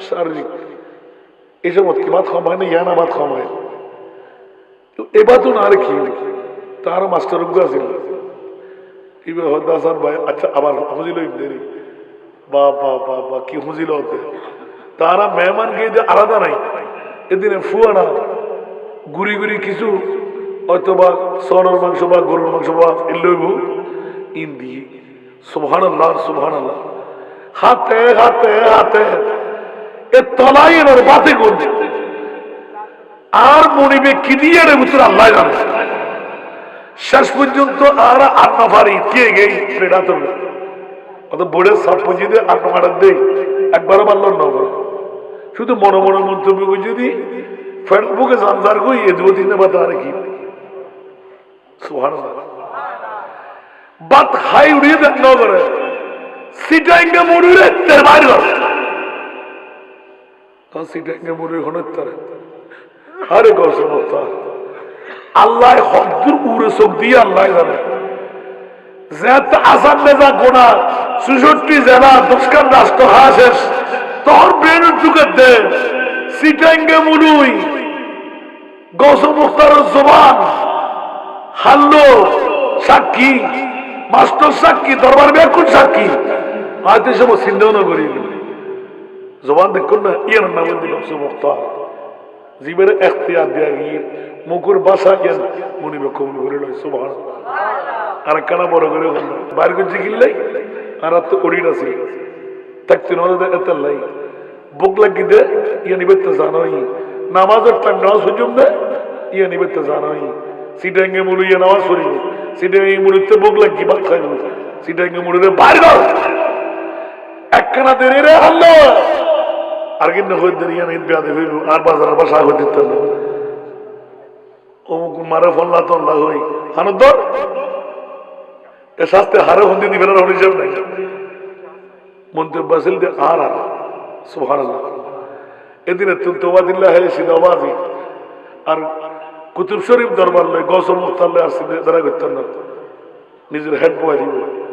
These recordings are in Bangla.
শারীরিক এইসব কি ভাত খাওয়া হয় না ইয়া না খাওয়া তো এবার তো না রেখি তার মাস্টার ভাই আচ্ছা আবার বা বা বা বা কি হুজিল হতে তারা মেহমান গিয়ে যে আলাদা নাই এদিনে ফুয়ানা গুড়ি গুড়ি কিছু হয়তো বা সরের মাংস বা গরুর মাংস বা এলইব ইন আল্লাহ সুবহান আল্লাহ হাতে হাতে হাতে এ তলাই এর বাতে কোন আর মনিবে কি দিয়ে রে ভিতরে আল্লাহ জানে। শেষ পর্যন্ত আর আন্না ফারি কে গেই পেড়া তো অত বোর্ডে সব পুঁজি দিয়ে আন্না মারার দেই একবারও পারল না শুধু মনে মনে মন্তব্য করে যদি ফেসবুকে জানজার কই এ দু দিনে বাদ আর কি? বাত হাই উড়িয়ে দেন না করে সিটাইঙ্গে মুড়িরে তের বাইরে তখন সিটাইঙ্গে মুড়ির হনের আরে আল্লাহ উড়ে চোখ দিয়ে আল্লাহ জানে। যেত আসাম গোনা জেলা দশকান রাষ্ট্র তোর ব্রেনের যুগে দে জবান। হাল্লো, সাক্ষী, মাস্টার সাক্ষী দরবার ব্যাকুল সাক্ষী। হয়তো সব চিন্তাও না জবান দেখুন না ইয়ার নাম দিল মুক্তার জীবের এখতিয়ার দিয়া গিয়ে মুকুর বাসা ইয়ান মনিবে কবুল করে লয় সুবহান আর কানা বড় করে হল বাইর করছে কিনলাই আর তো ওড়ির আছে থাকতে নদে এত লাই বুক লাগি দে ইয়া নিবে তো জানোই নামাজের টাইম নামাজ হুজুম দে ইয়া নিবে তো জানোই সিটাঙ্গে মুলু ইয়া নামাজ পড়ি সিটাঙ্গে মুলুতে বুক লাগি ভাত খাইব সিটাঙ্গে মুলুরে বাইর একখানা দেরি রে হাল্লো আর কিন্তু হয়ে দেরি আর বাসা না অমুক মারে ফল্লা তল্লা হই। হানুর দর এ শাস্তে হারে হন্দি দিবে না হিসাব নাই। মন্তব্য আসিল যে আর আর। সুবহানাল্লাহ। এদিনে তোবাদিল্লাহ সিদাবাজি আর কুতুব শরীফ দরবার লয় গসম মুক্তাল্লে আর সিদে দ্বারা করতেন না। নিজের হেড বয় দিব।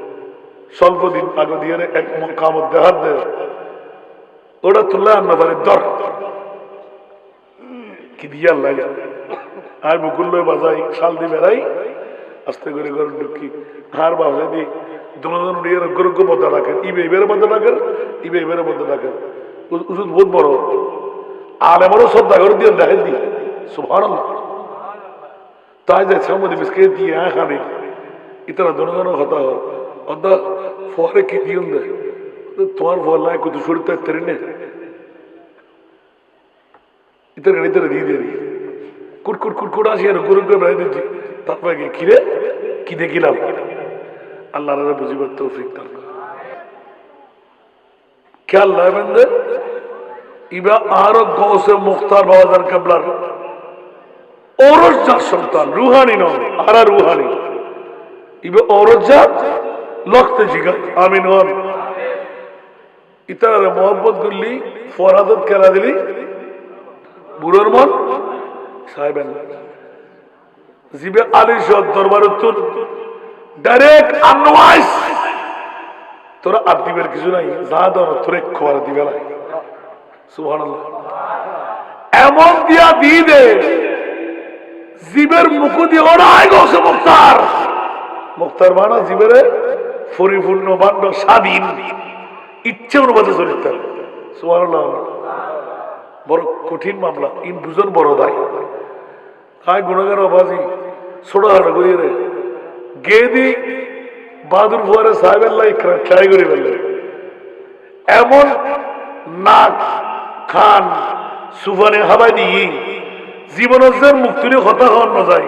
স্বল্প দিন আগে দিয়ে এক কামত দেহাত দেয়। ওটা তুললে আর না পারে দর। কি দিয়ে আল্লাহ জানে আর মুকুল্ল বাজাই, শাল দি বেড়াই, আস্তে করে ঘর ঢুকি হার বাজে দি দুজন উড়িয়ে গরুগ্য বদলা রাখেন, ইবে ইবের বদলা রাখেন, ইবে ইবের বদলা রাখেন। উজুদ বহুত বড়। আলেমারও শ্রদ্ধা করে দিয়ে দেখেন দি সুভান তাই যে সামনে বিস্কে দিয়ে হ্যাঁ খানি ইতারা দুজনের কথা হয়। দে তোমার ফল নাই কুতু শরীর তেরে নে ইতার গাড়ি তেরে দিয়ে দিয়ে কুটকুট কুটকুট আসি আর গুরু করে বেড়াই দিচ্ছি তারপরে কি কিরে কি দেখিলাম আল্লাহ রে বুঝিবার তৌফিক দান করুন। খেয়াল রাখবেন যে ইবা আরও গৌসে মুখতার বাবাজার কাবলার ওরস যার সন্তান রুহানি নয় আর রুহানি ইবে ওরস জাত লখতে জিগা, আমিন হন গুল্লি ফরাদত দিলি। বুড়োর মন সাহেবেন জিবে আলী সদ দরবার উত্তর, ডাইরেক্ট তোরা আর দিবের কিছু নাই, যা ধর তোরে খবর দিবে নাই সুবহানাল্লাহ। এমন দিয়া দি দে জীবের মুখ দিয়ে ওরাই গেছে মুক্তার। মুক্তার মানা জীবের পরিপূর্ণ বান্ড স্বাধীন, ইচ্ছে অনুপাতে সুবহানাল্লাহ। বড় কঠিন মামলা, ইন দুজন বড় দায়। তাই গুণগার অবাজি ছোট হাটা রে গেদি বাহাদুর সাহেবের লাই ট্রাই করে ফেললে। এমন নাক খান সুফানে হাবাই দিয়ে জীবনের মুক্তির কথা হন না যায়।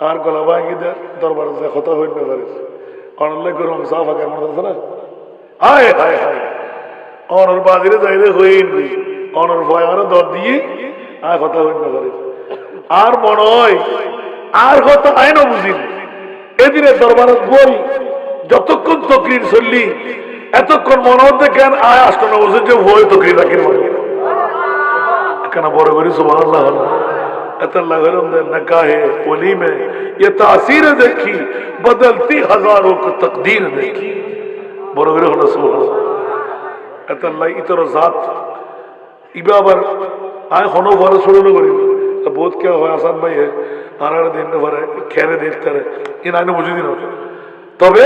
আর গলা ভাঙি দে, দরবার কথা হইন না পারিস আছে না? হায় হায় ভয় দিয়ে কথা আর হয়, আর এদিনে যতক্ষণ তকরির চললি, এতক্ষণ মনে হতে কেন আয় আসতো না বছর যে ভয় তকরি রাখির কেন বড় করি সুবাহ अतल्ला गरम दे नकाहे वली में ये तासीर देखी बदलती हजारों को तकदीर देखी বড় করে হলো সুবহান এতাল্লাহ ইতর জাত ইবা আবার আয় হনো ভরে শুরু করি বোধ কে হয় আসান ভাই আনার দিন ভরে খেরে দেখতে রে ইন আইনে বুঝি দিন তবে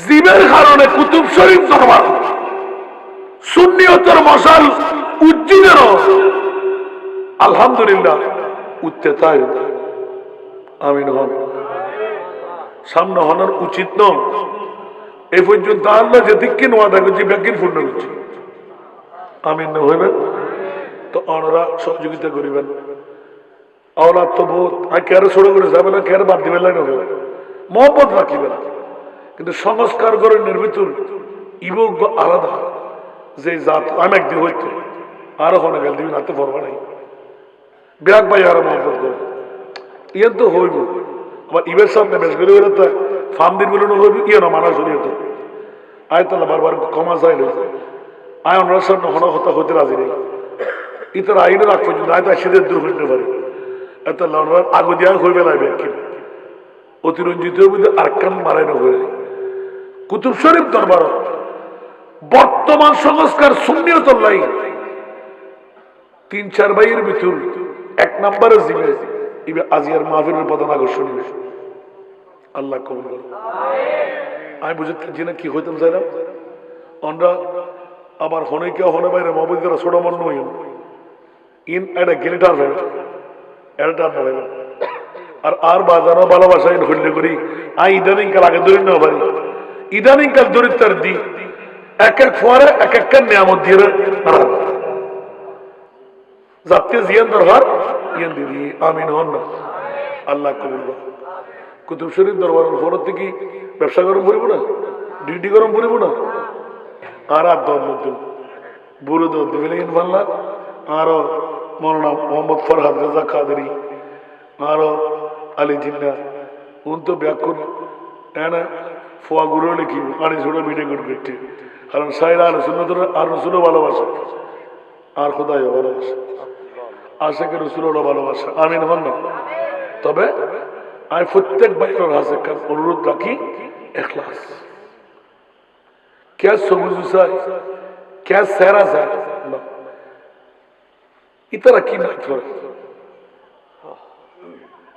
জীবের কারণে কুতুব শরীফ দরবার সুন্নিয়তর মশাল উজ্জিনের আলহামদুলিল্লাহ। উঠতে তাই আমিন হন। সামনে হনার উচিত নয়। এই পর্যন্ত আল্লাহ যে দিককে নোয়াদা করছি ব্যাগিন পূর্ণ করছি। আমিন না হইবেন? তো অনরা সহযোগিতা করিবেন। আওলাদ তো বহুত। আর কেয়ারে ছোট করে যাবে না, কে কেয়ারে বাদ দিবে না মহব্বত রাখিবে না কিন্তু সংস্কার করে নির্বিতুর ইবক আলাদা। যে জাত, আমি একদিন হইতে। আরও হনে গেল দিবি নাতে পড়বা নাই ব্যাগ ভাই আরও মহব্বত ইয়ে তো হইব আবার ইবের সামনে বেশ করে বেরোতে ফার্ম দিন বলে হইব ইয়ে না মানা শরীয় তো আয় তাহলে বারবার ক্ষমা চাইল আয় ওনার সামনে হন হতা হতে রাজি নেই ইতার আইনের আগ পর্যন্ত আয় তাই সেদের দূর হইতে পারে এত ওনার আগ হইবে না ব্যাগ অতিরঞ্জিত মধ্যে আরেকখান মারাই না হয়ে কুতুব শরীফ দরবার বর্তমান সংস্কার শূন্যত লাই তিন চার ভাইয়ের ভিতর এক নম্বরে জিমে ইবে আজিয়ার মাহফিলের প্রধান আকর্ষণ হইবে। আল্লাহ কবুল করো আমি বুঝতে না কি হইতাম চাইলাম আমরা আবার হনে কেউ হনে বাইরে মহাবতী তারা ছোট মন নই ইন একটা গিলিটার ভেবে এটা না ভেবে আর আর বাজানো ভালোবাসা ইন হইলে করি, আই ইদানিং কাল আগে ধরে নেওয়া পারি ইদানিং কাল তার দি এক এক ফোয়ারে এক এক নিয়ামত দিয়ে যাতে জিয়ান দরবার ইয়ান দিদি আমিন হন না। আল্লাহ কবুল। কুতুব শরীফ দরবার ফোরত থেকে ব্যবসা গরম করিব না? ডিউটি গরম করিব না? আর আর দর নতুন বুড়ো দর দিবে ইনফাল্লাহ আরও মৌলানা মোহাম্মদ ফরহাদ রাজা কাদরি। আরও আলী জিন্না। উন তো ব্যাকুন এনা ফোয়া গুরু লিখি আড়ি ছোট ভিডিও করতে কারণ সাইরা আর সুন্নতর আর রসুলও ভালোবাসে। আর খোদাইও ভালোবাসে। আশেকের রসুলেরও ভালোবাসা। আমিন হন না? তবে আমি প্রত্যেক বাইরের হাসে অনুরোধ রাখি, এখলাস। কে সবুজ চাই কে সেরা না। ইতারা কি না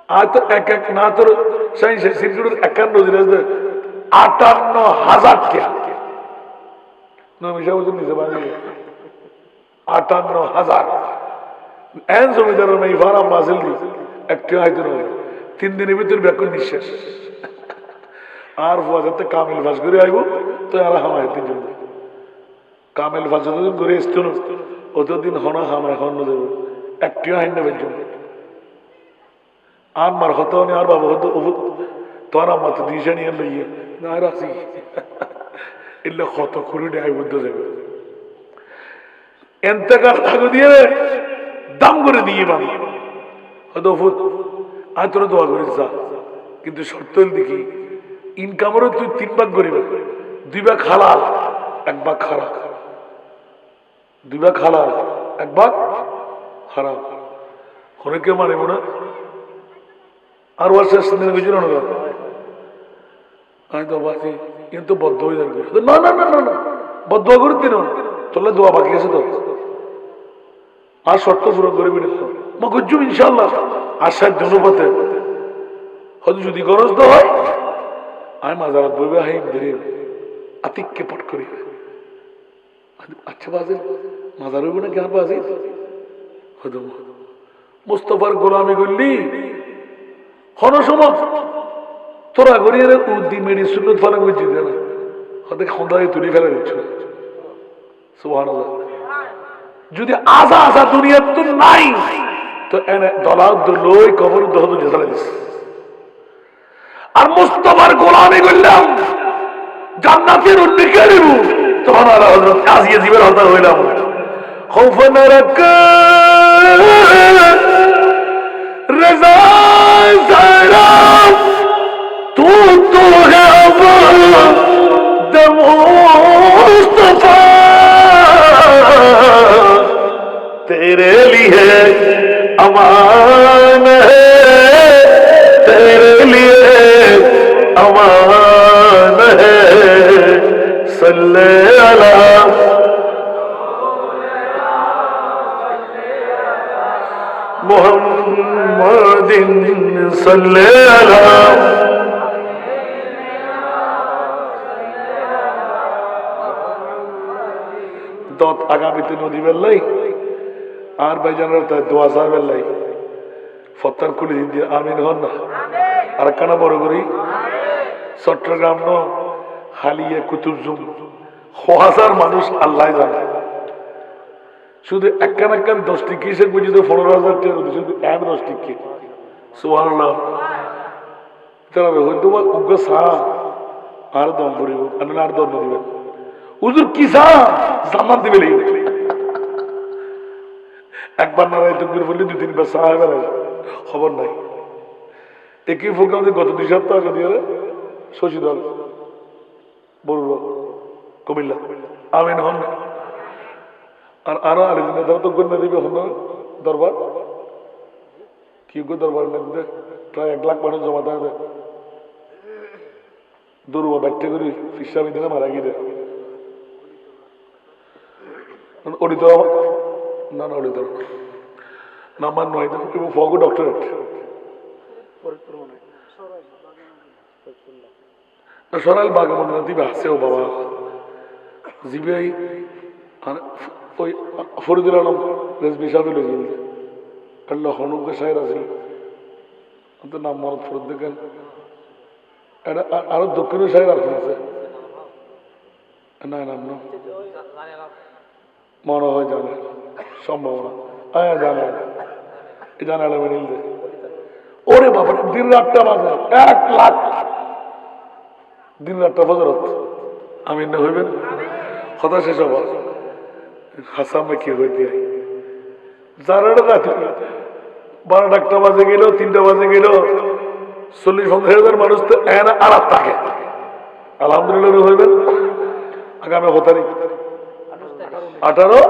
আর তো এক এক না তোর সাইন্স সিকিউরিটি একান্ন আটান্ন হাজার কে? নমিশা বুঝুন নিতে পারি। আটান্ন হাজার। এন জমিদারের মেয়ে ফারাম মাসেল দি একটি হয়তো নয় তিন দিনের ভিতর ব্যাকুল নিঃশ্বাস আর ফুয়া যাতে কামিল ফাঁস করে আইব, তো আর হামায় তিনজন কামিল ফাঁস যতদিন করে অতদিন হনা হামায় হন্য দেব। একটিও হাইন নেবেন জন্য আর মার হতো আর বাবা হতো তোর আমার তো দিশা নিয়ে লইয়ে। না রাখছি এলে কত খুঁড়ি আই বুদ্ধ থাকো দিয়ে? দাম করে দিয়ে হয়তো ফুট আয় তোরা যা। কিন্তু শর্ত দেখি ইনকামেরও তুই তিন ভাগ করিবে, দুই ভাগ হালাল, এক ভাগ খারাপ। দুই ভাগ হালাল, এক ভাগ হারাম। অনেকে মানিব না। আর ওর শেষ দিনে কিছু আমি তো বাসি কিন্তু বদ্ধ হয়ে যাবে। না না না না বদ্ধ করতে না তোলে দোয়া বাকি আছে তো। আর শর্ত পূরণ করবি না ইনশাল্লাহ আশার জনপথে হয়তো যদি গরজ তো হয়, আমি মাজারাত বইবে হাই দেরি আতিককে পট করি আচ্ছা বাজে মাজার হইব না কেন বাজে হয়তো মুস্তফার গোলামি করলি, হন সময় তোরা করি উদ্দি মেডি সুন্নত ফালাং করছি না হয়তো খন্দায় তুলি ফেলে দিচ্ছ। সুবহানাল্লাহ। যদি আজা আজা দুনিয়া তো নাই, তো এনে দলাল দলই কবর আর মুস্তফার গোলামি করলাম, জান্নাতের উদ্দিকের তখন আল্লাহ হযরত আজিয়ে জীবের হতা হইলাম। খৌফান মুস্তফা। मेरे लिए अमान है। तेरे लिए अमान है। सल्ले अला मोहम्मद सल्ले अला दत आगामी दिनों নদী नहीं আর ভাইজানরা তাই দোয়া সাহেব বেল্লাই ফত্তার খুলে দিন আমিন হন না। আর কানা বড় করি। চট্টগ্রাম ন হালিয়ে কুতুবজুম হাজার মানুষ আল্লাহ জানে। শুধু একখান একখান দশ টিকি হিসেবে বুঝি তো পনেরো হাজার টাকা শুধু এক দশ টিকি সোহান তারা হয়তো বা উগ্র সা আর দম পড়িব আর দম দিবেন। উজুর কি সা জান্নাত দিবে লিখবে একবার না রায় তকবির বললে দুই তিনবার বেড়ায় খবর নাই। একই প্রোগ্রাম গত দুই সপ্তাহ আগে দিয়ে দল, বড় কুমিল্লা। আমিন হন। আর আরও আরেকদিন নেতারা তো গণ্য দিবে হন দরবার। কি গো দরবার নেতে প্রায় এক লাখ মানুষ জমা থাকে দৌড়বা ব্যাটে করি ফিসামি দিনে মারা গিয়ে ওডিত না ওডিত নাম্বার নয় এবং ফগো ডক্টরেট সরাল বাঘ মনে দিবে, হাসেও বাবা। জিবিআই, আর ওই ফরিদুল আলম, রেজবি সাহেব লইছিল আল্লাহ হনুকে সাহের তো নাম মনত ফরত দেখেন। এটা আরও দক্ষিণের সাহের আছে? আছে মনে হয় জানে। সম্ভাবনা জানে ওরে বাবা দিন রাতটা বাজে এক লাখ দিন রাতটা আমি না হইবেন কথা শেষ হাসামে কি দিয়ে যারা রাতে বারোটা একটা বাজে গেল তিনটা বাজে গেল চল্লিশ পঞ্চাশ হাজার মানুষ তো এনে আরাপ থাকে আলহামদুলিল্লাহ হইবেন আগামী তারিখ আঠারো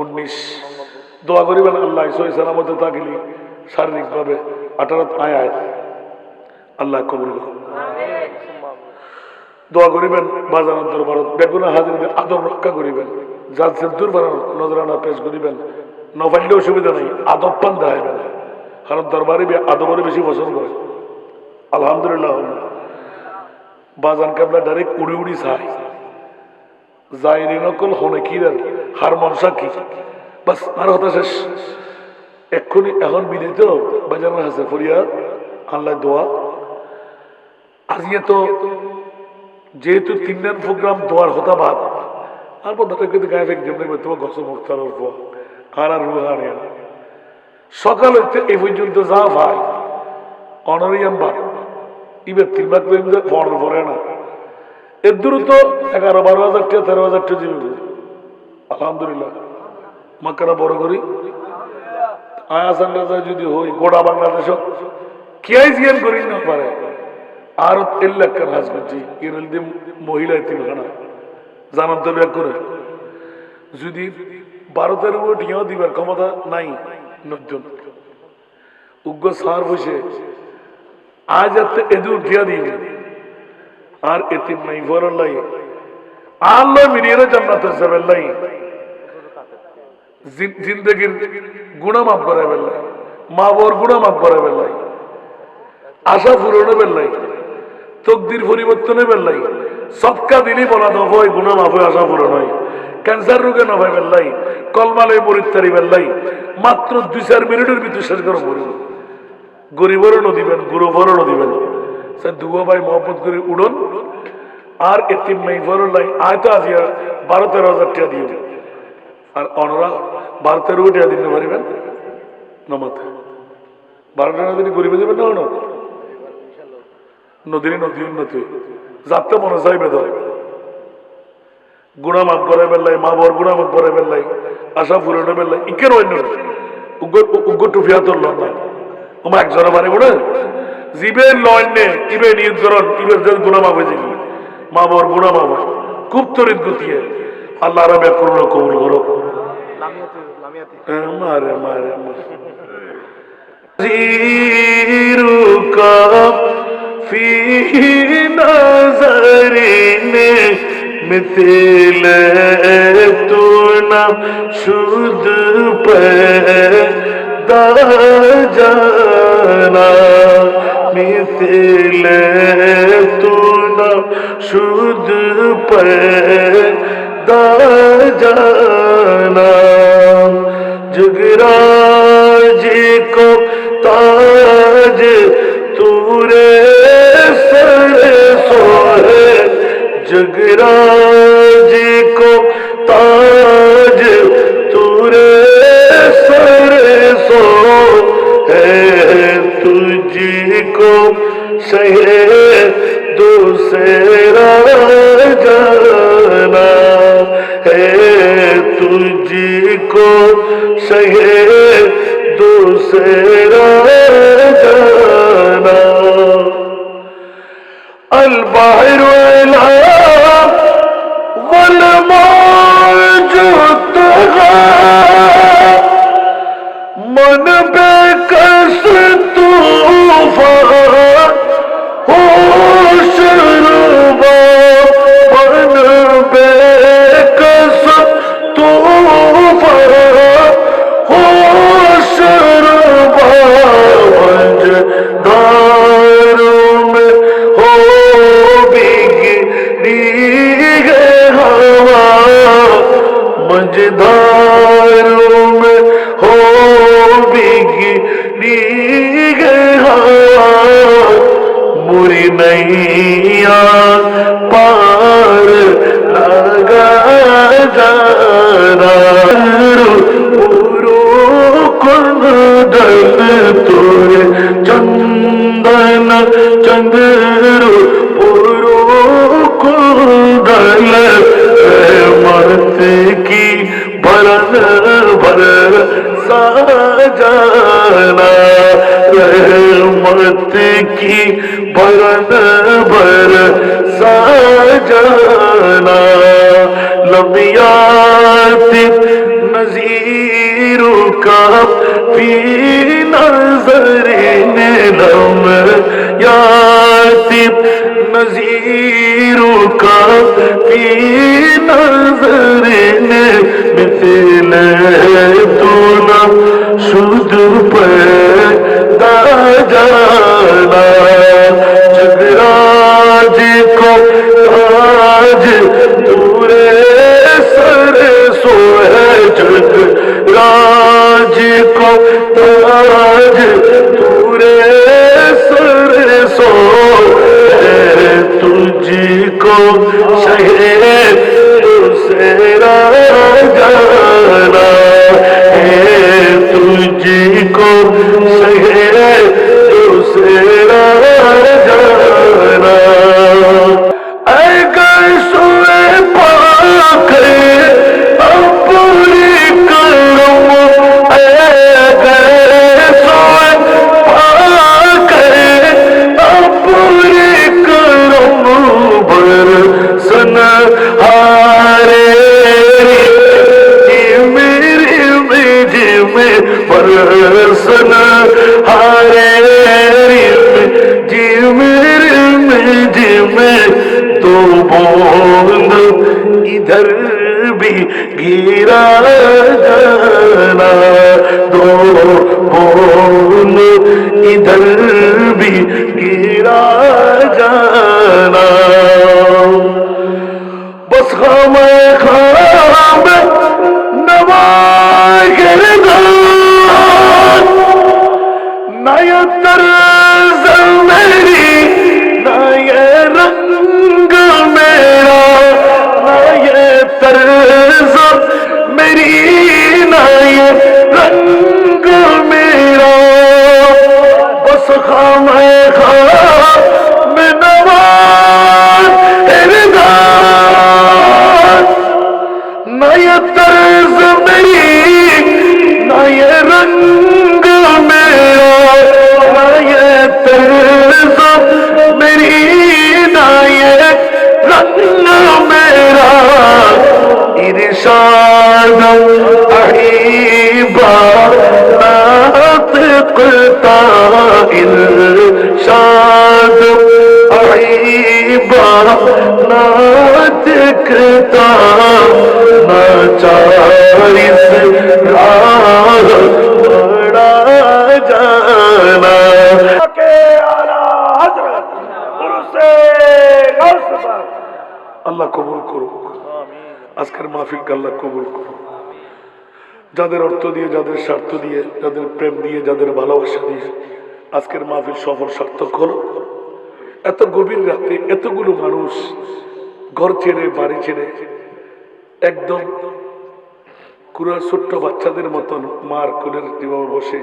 উনিশ। দোয়া করিবেন আল্লাহ সই সালামতে থাকিলি শারীরিকভাবে। আঠারো আয় আয়। আল্লাহ কবুল। দোয়া করিবেন বাজানোর দরবারত। বেগুনা হাজির আদব রক্ষা করিবেন। সে দুর্বার নজরানা পেশ করিবেন। নফাইলে অসুবিধা নেই, আদব পান দেখাইবেন কারণ দরবারে আদবরে বেশি পছন্দ করে আলহামদুলিল্লাহ। বাজান কাবলা ডাইরেক্ট উড়ি উড়ি চাই জাইরি নকল হনে কি হার মনসা কি বাস আর শেষ। এক্ষুনি এখন বিদিত বাজানোর আছে, ফরিয়াদ আল্লাহ দোয়া। আজকে তো যেহেতু তিন দিন প্রোগ্রাম দোয়ার হতা বাদ, আর গায়ে তোমার গছ মুক্তার পর। আর আর রুহা আনে সকাল হইতে এই পর্যন্ত যা ভাই অনারিয়াম বা ইবার তিন ভাগ না। এর দ্রুত এগারো বারো হাজার টাকা, তেরো হাজার টাকা আলহামদুলিল্লাহ। মাকারা বড় করি। আয়াসান যদি হই, গোড়া বাংলাদেশ কে জিয়ান করি না পারে। আর এলাকার হাজ করছি কেরল দিয়ে মহিলা তিনখানা। জানান তো ব্যাগ করে। যদি বারো তেরো টিয়াও দিবার ক্ষমতা নাই নজন উগ্র সার বসে আজ এত এদু উঠিয়া দিবে আর এতে নাই বড় লাই আল্লাহ মিলিয়ে জান্নাত হিসাবে লাই জিন্দগির গুণা মাফ করে বেল্লাই মা বর গুণা মাফ করে বেল্লাই আশা পূরণে বেল্লাই তকদির পরিবর্তনে বেল্লাই সবকা দিলি বলা দফ হয় গুণা মাফ হয়, আশা পূরণ হয়। ক্যান্সার রোগে না হয় কলমালে মরিতারি বেল্লাই মাত্র দুই চার মিনিটের ভিতরে শেষ করে মরিব গরিবরও নদিবেন গুরুবরও নদিবেন সে দুগো ভাই মহব্বত করে উড়ন আর এতিম নাই বড় লাই আয় তো আজি আর বারো তেরো হাজার টাকা দিয়ে। আর অনরা বারো তেরো টাকা দিতে পারিবেন নমাতে। বারো টাকা দিন গরিবে দেবেন না অন নদীর নদী উন্নতি। যাতে মনে চাইবে তো গুণা মাফ করে বেল্লাই মা বর গুণা মাফ করে বেল্লাই আশা ফুরনে বেল্লাই ইকের অন্য উগ্র টুফিয়া তোর লন না। তোমার একজন মানে গুণা জীবের লন্যে ইবে ইবের যে গুণা হয়ে যাবে মা বর গুণা হয়। খুব তরিত গতিয়ে। আল্লাহ রবে করল কবুল করো মারে মারে মিথিল তু না শুদ্ধ জানা মিথিল তু না শুদ্ধ পে दा जाना जुगराज को ताज तूरे सर सोहे जुगराज হে দোষে चंदन चंद्रो पूरो कुंदन मत की भरन भर साजाना रहमत की भरन भर साजाना लमियात नजीर का کبھی نظر نم یاتب نظیر کا پی نظر مثل تو ক্ষমায় খাবে নবায় গেলে নায়তর জমেরি নায় রঙ্গ মেরা নায়তর জমেরি নায় রঙ্গ মেরা বস খামায় মাহফিলকে আল্লাহ কবুল করুক যাদের অর্থ দিয়ে, যাদের স্বার্থ দিয়ে, যাদের প্রেম দিয়ে, যাদের ভালোবাসা দিয়ে আজকের মাহফিল সফর সার্থক হলো। এত গভীর রাতে এতগুলো মানুষ ঘর ছেড়ে, বাড়ি ছেড়ে, একদম কুড়া ছোট্ট বাচ্চাদের মতন মার কোলের যেভাবে বসে,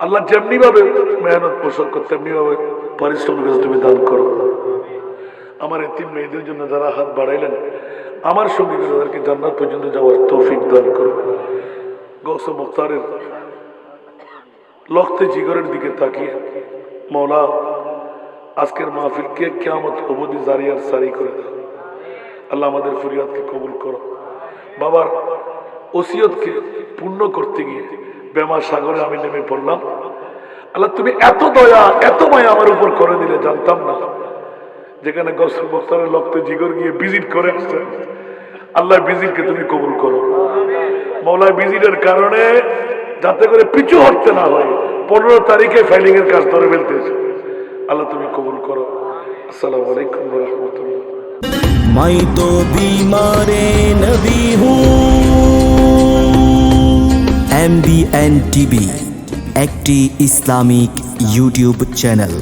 আল্লাহ যেমনি ভাবে মেহনত পোষণ করতে তেমনি ভাবে পারিশ্রমিক তুমি দান করো। আমার এতিম মেয়েদের জন্য যারা হাত বাড়াইলেন, আমার সঙ্গে তাদেরকে জান্নাত পর্যন্ত যাওয়ার তৌফিক দান করো গৌস মুখতারের লক্তে জিগরের দিকে তাকিয়ে, মৌলা, আজকের মাহফিলকে কেমত অবধি জারি আর সারি করে দাও। আল্লাহ আমাদের ফরিয়াদকে কবুল করো। বাবার ওসিয়তকে পূর্ণ করতে গিয়ে বেমা সাগরে আমি নেমে পড়লাম। আল্লাহ তুমি এত দয়া, এত মায়া আমার উপর করে দিলে, জানতাম না। যেখানে গসল বস্তরের লক্ত জিগর গিয়ে ভিজিট করে আল্লাহ ভিজিটকে তুমি কবুল করো। মৌলায় ভিজিটের কারণে যাতে করে পিছু হটতে না হয়, পনেরো তারিখে ফাইলিং এর কাজ ধরে ফেলতে আল্লাহ তুমি কবুল করো। আসসালাম আলাইকুম রহমতুল্লাহ। মাই তো বিমারে নবী এম বি এন টিভি একটি ইসলামিক ইউটিউব চ্যানেল।